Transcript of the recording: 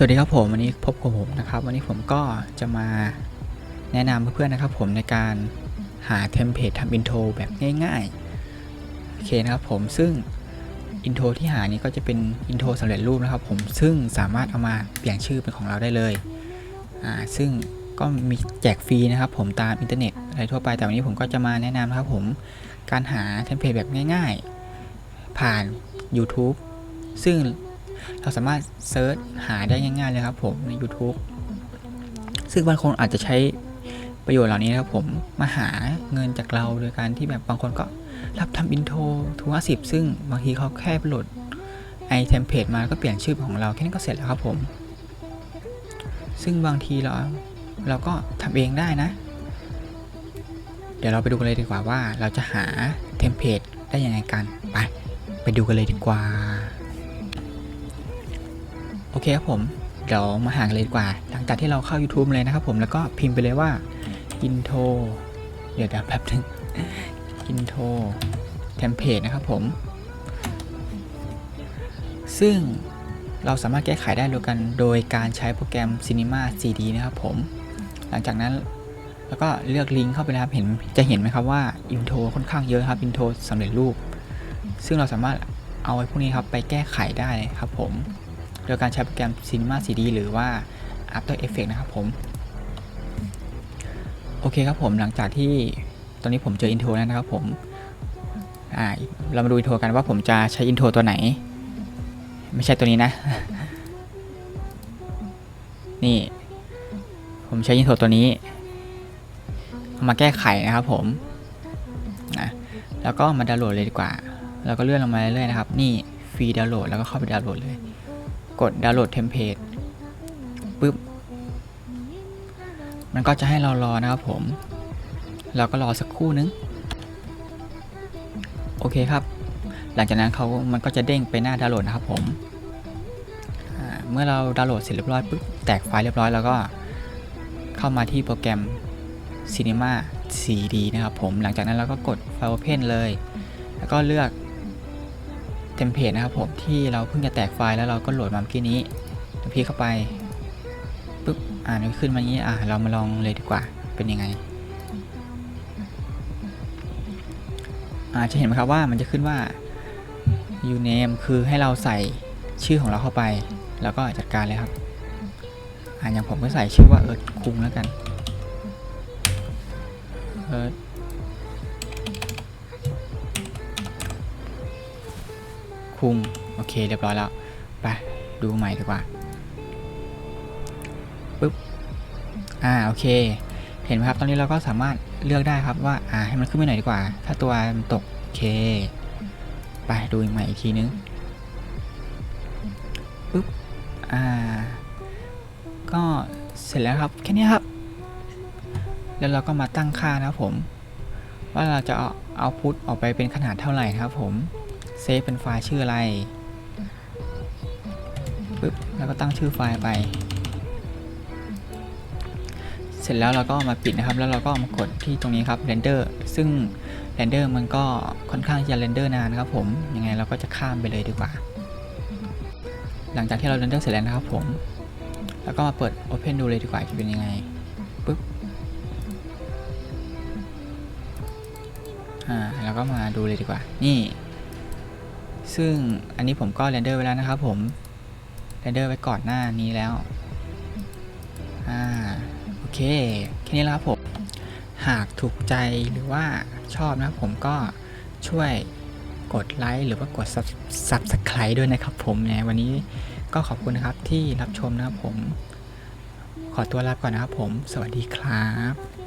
สวัสดีครับผมวันนี้พบกับผมนะครับ วันนี้ผมก็จะมาแนะนำเพื่อนๆนะครับ ผมในการหาเทมเพลตทำอินโทรแบบง่ายๆโอเคนะครับผมซึ่งอินโทรที่หานี้ก็จะเป็นอินโทรสำเร็จรูปนะครับ ผมซึ่งสามารถเอามาเปลี่ยนชื่อเป็นของเราได้เลยอ่าซึ่งก็มีแจกฟรีนะครับ ผมตามอินเทอร์เน็ตอะไรทั่วไปแต่วันนี้ผมก็จะมาแนะนำนะครับผมการหาเทมเพลตแบบง่าย ๆ ผ่าน YouTube ซึ่ง เราสามารถเซิร์ชหาได้ง่ายๆเลยครับผมใน YouTube ซึ่งบางคนอาจจะใช้ประโยชน์เหล่านี้นะครับผมมาหาเงินจากเราโดยการที่แบบบางคนก็รับทำอินโทรทูห้าสิบซึ่งบางทีเขาแค่โหลดไอเทมเพลตมาแล้วก็เปลี่ยนชื่อของเราแค่นี้ก็เสร็จแล้วครับผม ซึ่งบางทีเราเราก็ทำเองได้นะ เดี๋ยวเราไปดูกันเลยดีกว่าว่าเราจะหาเทมเพลตได้ยังไงกัน ไป ไปดูกันเลยดีกว่า เคครับผม เดี๋ยวมาหากันเลยดีกว่า หลังจากที่เราเข้า YouTube เลยนะครับผม แล้วก็พิมพ์ไปเลยว่า intro เดี๋ยวเดี๋ยวแป๊บนึง intro template นะครับผม ซึ่งเราสามารถแก้ไขได้โดยกันโดยการใช้โปรแกรม Cinema 4D นะครับผม หลังจากนั้นแล้วก็เลือกลิงก์เข้าไปนะครับ เห็นจะเห็นไหมครับว่า intro ค่อนข้างเยอะครับ intro สำเร็จรูป ซึ่งเราสามารถเอาไอ้พวกนี้ครับไปแก้ไขได้ครับผม โดยการใช้โปรแกรม Cinema 4D หรือว่า After Effects นะครับผม โอเคครับผมหลังจากที่ตอนนี้ผมเจออินโทรแล้วนะครับผมเรามาดูอินโทรกันว่าผมจะใช้อินโทรตัวไหน ไม่ใช่ตัวนี้นะ นี่ ผมใช้อินโทรตัวนี้เอามาแก้ไขนะครับผมนะแล้วก็มาดาวน์โหลดเลยดีกว่า แล้วก็เลื่อนลงมาเรื่อยๆนะครับ นี่ฟรีดาวน์โหลดแล้วก็เข้าไปดาวน์โหลดเลย กดดาวน์โหลดเทมเพลตปุ๊บ มันก็จะให้เรารอนะครับผม เราก็รอสักครู่นึง โอเคครับ หลังจากนั้นเขามันก็จะเด้งไปหน้าดาวน์โหลดนะครับผม เมื่อเราดาวน์โหลดเสร็จเรียบร้อยปุ๊บ แตกไฟล์เรียบร้อยแล้วก็เข้ามาที่โปรแกรม Cinema 4D นะครับผม หลังจากนั้นเราก็กดไฟล์ Open เลย แล้วก็เลือก เทมเพลตนะครับผมที่เราเพิ่งจะแตกไฟล์แล้วเราก็โหลดมาเมื่อกี้นี้เดี๋ยวพี่เข้าไปปุ๊บอ่านขึ้นมาอย่างนี้อะเรามาลองเลยดีกว่าเป็นยังไงอ่าจะเห็นไหมครับว่ามันจะขึ้นว่า u name คือให้เราใส่ชื่อของเราเข้าไป แล้วก็จัดการเลยครับอ่าอย่างผมก็ใส่ชื่อว่าเอิร์ธคุงแล้วกันเอิร์ธ คุม โอเคเรียบร้อยแล้ว ไป ดูใหม่ดีกว่าปึ๊บ อ่า โอเค เห็นไหมครับ ตอนนี้เราก็สามารถเลือกได้ครับว่า อ่า ให้มันขึ้นไปหน่อยดีกว่า ถ้าตัวมันตก โอเค ไป ดูอีกใหม่อีกทีนึงปึ๊บ อ่า ก็เสร็จแล้วครับ แค่นี้ครับ แล้วเราก็มาตั้งค่านะครับผม ว่าเราจะเอาเอาพุทออกไปเป็นขนาดเท่าไหร่ครับผม เซฟเป็นไฟล์ชื่ออะไรปึ๊บแล้วก็ตั้งชื่อไฟล์ไป เสร็จแล้วเราก็มาปิดนะครับ แล้วเราก็มากดที่ตรงนี้ครับ render ซึ่ง render มันก็ค่อนข้างจะ render นานครับผม ยังไงเราก็จะข้ามไปเลยดีกว่า หลังจากที่เรา render เสร็จแล้วนะครับผม แล้วก็มาเปิด open ดูเลยดีกว่าจะเป็นยังไงปึ๊บ อ่า แล้วก็มาดูเลยดีกว่า นี่ ซึ่งอันนี้ผมก็เรนเดอร์ไว้แล้วนะครับผมเรนเดอร์ไว้ก่อนหน้านี้แล้ว อ่า โอเค แค่นี้แล้วครับผม หากถูกใจหรือว่าชอบนะครับผมก็ช่วยกดไลค์หรือว่ากด Subscribe ด้วยนะครับผมเนี่ยวันนี้ก็ขอบคุณนะครับที่รับชมนะครับผม ขอตัวลาไปก่อนนะครับผม สวัสดีครับ